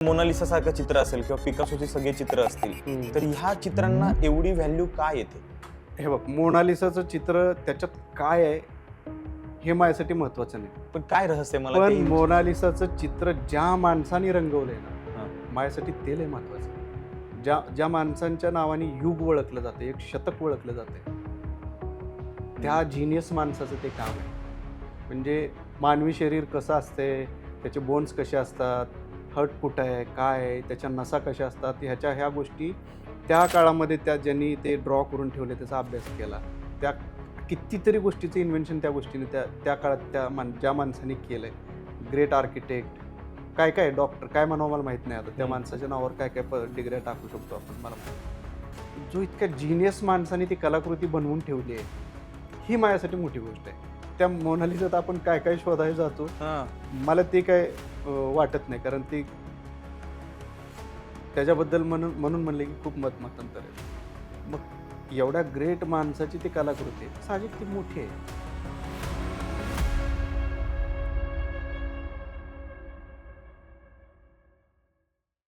Mona Lisa सारखं चित्र असेल किंवा पिकासोची सगळे चित्र असतील. तर ह्या चित्रांना एवढी व्हॅल्यू काय येते हे बघ मोनालिसाचं चित्र त्याच्यात काय आहे हे माझ्यासाठी महत्वाचं नाही पण काय रहस्य मला पण ते- मोनालिसाचं चित्र ज्या माणसाने रंगवलंय ना. माझ्यासाठी ते लय महत्वाचं. ज्या ज्या माणसांच्या नावाने युग ओळखलं जातं एक शतक ओळखलं जाते त्या जिनियस माणसाचं ते काम आहे म्हणजे मानवी शरीर कसं असते त्याचे बोन्स कसे असतात हट कुठं आहे काय आहे त्याच्या नसा कशा असतात ह्याच्या ह्या गोष्टी त्या काळामध्ये त्या ज्यांनी ते ड्रॉ करून ठेवले त्याचा अभ्यास केला त्या कितीतरी गोष्टीचं इन्व्हेन्शन त्या गोष्टीने त्या त्या काळात त्या मान ज्या माणसाने केलं आहे ग्रेट आर्किटेक्ट काय काय डॉक्टर काय म्हणावं मला माहीत नाही आता त्या. माणसाच्या नावावर काय काय प डिग्र्या टाकू शकतो आपण मला. जो इतक्या जिनियस माणसाने ती कलाकृती बनवून ठेवली आहे ही माझ्यासाठी मोठी गोष्ट आहे त्या मोनालिसात आपण काय काय शोधायला जातो. मला ते काय वाटत नाही. कारण ती त्याच्याबद्दल म्हणून म्हणून म्हणले की खूप मत मतांतर आहे. मग एवढ्या ग्रेट माणसाची ती कलाकृती आहे. साहजिक ती मोठी आहे.